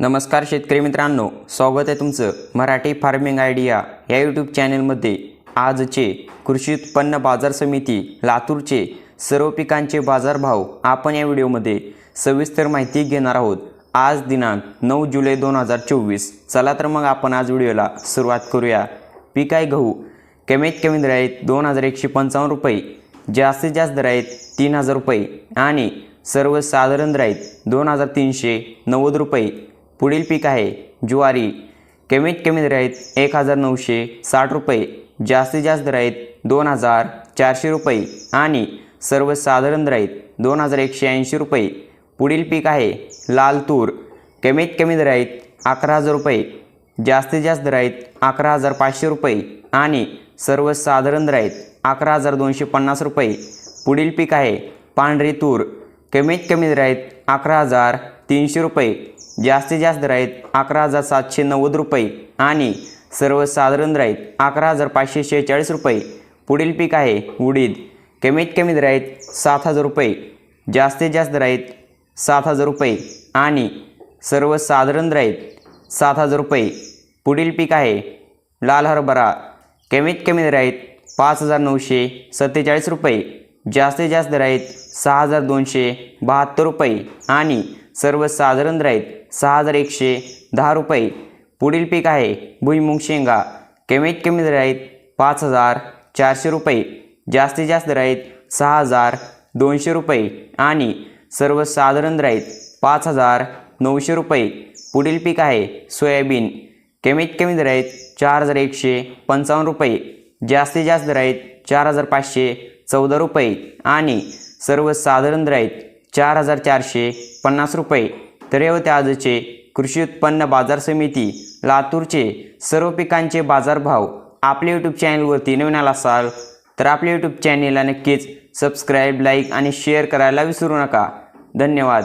नमस्कार शेतकरी मित्रांनो स्वागत आहे तुमचं मराठी फार्मिंग आयडिया या यूट्यूब चॅनलमध्ये आजचे कृषी उत्पन्न बाजार समिती लातूरचे सर्व पिकांचे बाजारभाव आपण या व्हिडिओमध्ये सविस्तर माहिती घेणार आहोत. आज दिनांक नऊ जुलै दोन हजार चोवीस. चला तर मग आपण आज व्हिडिओला सुरुवात करूया. पीक आहे गहू कमीत कमी दर आहेत दोन हजार एकशे पंचावन्न रुपये जास्तीत जास्त दर आहेत तीन हजार रुपये आणि सर्वसाधारण दर आहेत दोन हजार तीनशे नव्वद रुपये. पुढील पीक आहे. ज्वारी कमीत कमी दर आहेत एक हजार नऊशे साठ रुपये जास्तीत जास्त दर आहेत दोन हजार चारशे रुपये आणि सर्वसाधारण दर आहेत दोन हजार एकशे ऐंशी रुपये. पुढील पीक आहे लाल तूर कमीत कमी दर आहेत अकरा हजार रुपये जास्तीत जास्त दर आहेत अकरा हजार पाचशे रुपये आणि सर्वसाधारण दर आहेत अकरा हजार दोनशे पन्नास रुपये. पुढील पीक आहे पांढरी तूर कमीत कमी दर आहेत अकरा हजार तीनशे रुपये. जास्तीत जास्त दर आहेत अकरा हजार सातशे नव्वद रुपये आणि सर्वसाधारण राहीत अकरा हजार पाचशे शेहेचाळीस रुपये. पुढील पीक आहे उडीद. कमीत कमी दर आहेत सात हजार रुपये. जास्तीत जास्त राहीत आहेत सात हजार रुपये आणि सर्वसाधारण राहीत आहेत सात हजार रुपये. पुढील पीक आहे लाल हरभरा. कमीत कमी दर आहेत पाच हजार नऊशे सत्तेचाळीस रुपये. जास्तीत जास्त दर आहेत सहा हजार दोनशे बहात्तर रुपये आणि सर्वसाधारण दर सहा हजार एकशे दहा रुपये. पुढील पीक आहे भुईमुंग शेंगा. कमीत कमी दर आहेत पाच हजार चारशे रुपये. जास्तीत जास्त दर आहेत सहा हजार दोनशे रुपये आणि सर्वसाधारण दर पाच हजार नऊशे रुपये. पुढील पीक आहे सोयाबीन. कमीत कमी दर आहेत चार हजार एकशे पंचावन्न रुपये. जास्तीत जास्त दर चार हजार पाचशे चौदा रुपये आणि सर्वसाधारण दर चार हजार चारशे पन्नास रुपये. तर येवते आजचे कृषी उत्पन्न बाजार समिती लातूरचे सर्व पिकांचे बाजारभाव आपल्या यूट्यूब चॅनलवरती नवीन आला असाल तर आपल्या यूट्यूब चॅनेलला नक्कीच सबस्क्राईब लाईक आणि शेअर करायला विसरू नका. धन्यवाद.